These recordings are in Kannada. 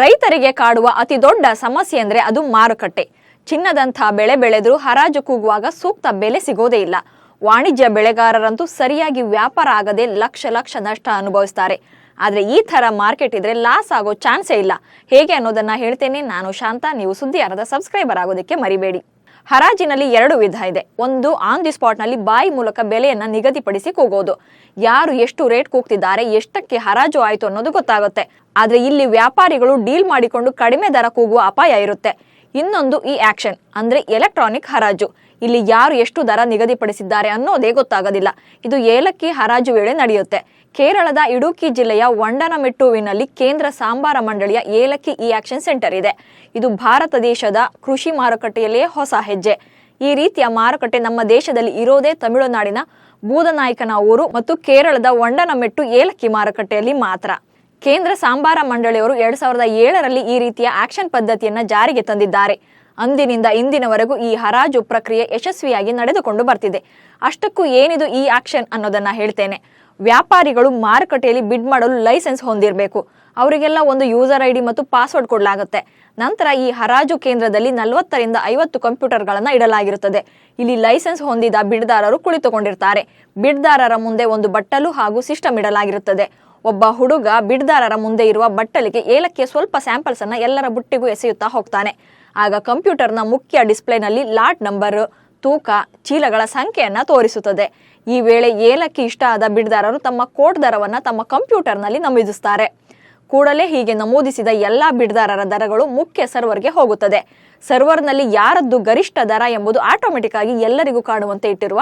ರೈತರಿಗೆ ಕಾಡುವ ಅತಿ ದೊಡ್ಡ ಸಮಸ್ಯೆ ಅಂದ್ರೆ ಅದು ಮಾರುಕಟ್ಟೆ. ಚಿನ್ನದಂಥ ಬೆಳೆ ಬೆಳೆದರೂ ಹರಾಜು ಕೂಗುವಾಗ ಸೂಕ್ತ ಬೆಲೆ ಸಿಗೋದೇ ಇಲ್ಲ. ವಾಣಿಜ್ಯ ಬೆಳೆಗಾರರಂತೂ ಸರಿಯಾಗಿ ವ್ಯಾಪಾರ ಆಗದೆ ಲಕ್ಷ ಲಕ್ಷ ನಷ್ಟ ಅನುಭವಿಸ್ತಾರೆ. ಆದ್ರೆ ಈ ತರ ಮಾರ್ಕೆಟ್ ಇದ್ರೆ ಲಾಸ್ ಆಗೋ ಚಾನ್ಸೇ ಇಲ್ಲ. ಹೇಗೆ ಅನ್ನೋದನ್ನ ಹೇಳ್ತೇನೆ ನಾನು ಶಾಂತ. ನೀವು ಸುದ್ದಿ ಸುದ್ದಿಯಾರದ ಸಬ್ಸ್ಕ್ರೈಬರ್ ಆಗೋದಕ್ಕೆ ಮರಿಬೇಡಿ. ಹರಾಜಿನಲ್ಲಿ ಎರಡು ವಿಧ ಇದೆ. ಒಂದು ಆನ್ ದಿ ಸ್ಪಾಟ್ನಲ್ಲಿ ಬಾಯಿ ಮೂಲಕ ಬೆಲೆಯನ್ನು ನಿಗದಿಪಡಿಸಿ ಕೂಗೋದು. ಯಾರು ಎಷ್ಟು ರೇಟ್ ಕೂಗ್ತಿದ್ದಾರೆ, ಎಷ್ಟಕ್ಕೆ ಹರಾಜು ಆಯ್ತು ಅನ್ನೋದು ಗೊತ್ತಾಗುತ್ತೆ. ಆದರೆ ಇಲ್ಲಿ ವ್ಯಾಪಾರಿಗಳು ಡೀಲ್ ಮಾಡಿಕೊಂಡು ಕಡಿಮೆ ದರ ಕೂಗುವ ಅಪಾಯ ಇರುತ್ತೆ. ಇನ್ನೊಂದು, ಈ ಆಕ್ಷನ್ ಅಂದ್ರೆ ಎಲೆಕ್ಟ್ರಾನಿಕ್ ಹರಾಜು. ಇಲ್ಲಿ ಯಾರು ಎಷ್ಟು ದರ ನಿಗದಿಪಡಿಸಿದ್ದಾರೆ ಅನ್ನೋದೇ ಗೊತ್ತಾಗೋದಿಲ್ಲ. ಇದು ಏಲಕ್ಕಿ ಹರಾಜು ವೇಳೆ ನಡೆಯುತ್ತೆ. ಕೇರಳದ ಇಡುಕಿ ಜಿಲ್ಲೆಯ ವಂಡನಮೆಟ್ಟುವಿನಲ್ಲಿ ಕೇಂದ್ರ ಸಾಂಬಾರ ಮಂಡಳಿಯ ಏಲಕ್ಕಿ ಇ ಆಕ್ಷನ್ ಸೆಂಟರ್ ಇದೆ. ಇದು ಭಾರತ ದೇಶದ ಕೃಷಿ ಮಾರುಕಟ್ಟೆಯಲ್ಲಿಯೇ ಹೊಸ ಹೆಜ್ಜೆ. ಈ ರೀತಿಯ ಮಾರುಕಟ್ಟೆ ನಮ್ಮ ದೇಶದಲ್ಲಿ ಇರೋದೇ ತಮಿಳುನಾಡಿನ ಬೂದನಾಯಕನ ಊರು ಮತ್ತು ಕೇರಳದ ವಂಡನಮೆಟ್ಟು ಏಲಕ್ಕಿ ಮಾರುಕಟ್ಟೆಯಲ್ಲಿ ಮಾತ್ರ. ಕೇಂದ್ರ ಸಾಂಬಾರ ಮಂಡಳಿಯವರು ಎರಡ್ ಸಾವಿರದ ಏಳರಲ್ಲಿ ಈ ರೀತಿಯ ಆಕ್ಷನ್ ಪದ್ಧತಿಯನ್ನ ಜಾರಿಗೆ ತಂದಿದ್ದಾರೆ. ಅಂದಿನಿಂದ ಇಂದಿನವರೆಗೂ ಈ ಹರಾಜು ಪ್ರಕ್ರಿಯೆ ಯಶಸ್ವಿಯಾಗಿ ನಡೆದುಕೊಂಡು ಬರ್ತಿದೆ. ಅಷ್ಟಕ್ಕೂ ಏನಿದು ಈ ಆಕ್ಷನ್ ಅನ್ನೋದನ್ನ ಹೇಳ್ತೇನೆ. ವ್ಯಾಪಾರಿಗಳು ಮಾರುಕಟ್ಟೆಯಲ್ಲಿ ಬಿಡ್ ಮಾಡಲು ಲೈಸೆನ್ಸ್ ಹೊಂದಿರಬೇಕು. ಅವರಿಗೆಲ್ಲ ಒಂದು ಯೂಸರ್ ಐಡಿ ಮತ್ತು ಪಾಸ್ವರ್ಡ್ ಕೊಡಲಾಗುತ್ತೆ. ನಂತರ ಈ ಹರಾಜು ಕೇಂದ್ರದಲ್ಲಿ ನಲವತ್ತರಿಂದ ಐವತ್ತು ಕಂಪ್ಯೂಟರ್ಗಳನ್ನು ಇಡಲಾಗಿರುತ್ತದೆ. ಇಲ್ಲಿ ಲೈಸೆನ್ಸ್ ಹೊಂದಿದ ಬಿಡ್ದಾರರು ಕುಳಿತುಕೊಂಡಿರ್ತಾರೆ. ಬಿಡ್ದಾರರ ಮುಂದೆ ಒಂದು ಬಟ್ಟಲು ಹಾಗೂ ಸಿಸ್ಟಮ್ ಇಡಲಾಗಿರುತ್ತದೆ. ಒಬ್ಬ ಹುಡುಗ ಬಿಡ್ದಾರರ ಮುಂದೆ ಇರುವ ಬಟ್ಟಲಿಗೆ ಏಲಕ್ಕಿಯ ಸ್ವಲ್ಪ ಸ್ಯಾಂಪಲ್ಸ್ ಅನ್ನ ಎಲ್ಲರ ಬುಟ್ಟಿಗೂ ಎಸೆಯುತ್ತಾ ಹೋಗ್ತಾನೆ. ಆಗ ಕಂಪ್ಯೂಟರ್ನ ಮುಖ್ಯ ಡಿಸ್ಪ್ಲೇನಲ್ಲಿ ಲಾಟ್ ನಂಬರ್, ತೂಕ, ಚೀಲಗಳ ಸಂಖ್ಯೆಯನ್ನು ತೋರಿಸುತ್ತದೆ. ಈ ವೇಳೆ ಏಲಕ್ಕಿ ಇಷ್ಟ ಆದ ಬಿಡ್ದಾರರು ತಮ್ಮ ಕೋಟ್ ದರವನ್ನು ತಮ್ಮ ಕಂಪ್ಯೂಟರ್ನಲ್ಲಿ ನಮೂದಿಸುತ್ತಾರೆ ಕೂಡಲೇ ಹೀಗೆ ನಮೂದಿಸಿದ ಎಲ್ಲಾ ಬಿಡ್ದಾರರ ದರಗಳು ಮುಖ್ಯ ಸರ್ವರ್ಗೆ ಹೋಗುತ್ತದೆ. ಸರ್ವರ್ನಲ್ಲಿ ಯಾರದ್ದು ಗರಿಷ್ಠ ದರ ಎಂಬುದು ಆಟೋಮೆಟಿಕ್ ಆಗಿ ಎಲ್ಲರಿಗೂ ಕಾಣುವಂತೆ ಇಟ್ಟಿರುವ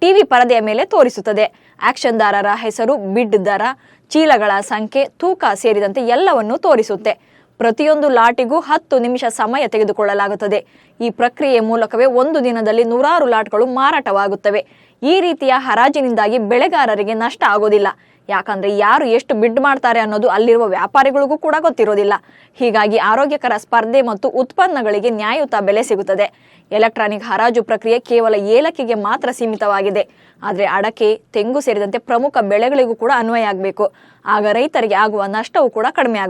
ಟಿವಿ ಪರದೆಯ ಮೇಲೆ ತೋರಿಸುತ್ತದೆ. ಆಕ್ಷನ್ದಾರರ ಹೆಸರು, ಬಿಡ್ ದರ, ಚೀಲಗಳ ಸಂಖ್ಯೆ, ತೂಕ ಸೇರಿದಂತೆ ಎಲ್ಲವನ್ನೂ ತೋರಿಸುತ್ತೆ. ಪ್ರತಿಯೊಂದು ಲಾಟಿಗೂ ಹತ್ತು ನಿಮಿಷ ಸಮಯ ತೆಗೆದುಕೊಳ್ಳಲಾಗುತ್ತದೆ. ಈ ಪ್ರಕ್ರಿಯೆ ಮೂಲಕವೇ ಒಂದು ದಿನದಲ್ಲಿ ನೂರಾರು ಲಾಟ್ಗಳು ಮಾರಾಟವಾಗುತ್ತವೆ. ಈ ರೀತಿಯ ಹರಾಜಿನಿಂದಾಗಿ ಬೆಳೆಗಾರರಿಗೆ ನಷ್ಟ ಆಗೋದಿಲ್ಲ. ಯಾಕಂದ್ರೆ ಯಾರು ಎಷ್ಟು ಬಿಡ್ ಮಾಡ್ತಾರೆ ಅನ್ನೋದು ಅಲ್ಲಿರುವ ವ್ಯಾಪಾರಿಗಳಿಗೂ ಕೂಡ ಗೊತ್ತಿರೋದಿಲ್ಲ. ಹೀಗಾಗಿ ಆರೋಗ್ಯಕರ ಸ್ಪರ್ಧೆ ಮತ್ತು ಉತ್ಪನ್ನಗಳಿಗೆ ನ್ಯಾಯಯುತ ಬೆಲೆ ಸಿಗುತ್ತದೆ. ಎಲೆಕ್ಟ್ರಾನಿಕ್ ಹರಾಜು ಪ್ರಕ್ರಿಯೆ ಕೇವಲ ಏಲಕ್ಕಿಗೆ ಮಾತ್ರ ಸೀಮಿತವಾಗಿದೆ. ಆದರೆ ಅಡಕೆ, ತೆಂಗು ಸೇರಿದಂತೆ ಪ್ರಮುಖ ಬೆಳೆಗಳಿಗೂ ಕೂಡ ಅನ್ವಯ ಆಗಬೇಕು. ಆಗ ರೈತರಿಗೆ ಆಗುವ ನಷ್ಟವೂ ಕೂಡ ಕಡಿಮೆ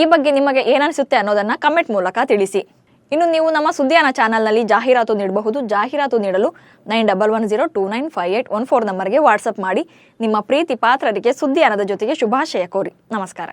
ಈ ಬಗ್ಗೆ ನಿಮಗೆ ಏನನಿಸುತ್ತೆ ಅನ್ನೋದನ್ನ ಕಮೆಂಟ್ ಮೂಲಕ ತಿಳಿಸಿ. ಇನ್ನು ನೀವು ನಮ್ಮ ಸುದ್ದಿಯಾನ ಚಾನಲ್ನಲ್ಲಿ ಜಾಹೀರಾತು ನೀಡಬಹುದು. ಜಾಹೀರಾತು ನೀಡಲು nine double one zero two nine five eight one four ನಂಬರ್ಗೆ ವಾಟ್ಸಪ್ ಮಾಡಿ. ನಿಮ್ಮ ಪ್ರೀತಿ ಪಾತ್ರರಿಗೆ ಸುದ್ದಿಯಾನದ ಜೊತೆಗೆ ಶುಭಾಶಯ ಕೋರಿ. ನಮಸ್ಕಾರ.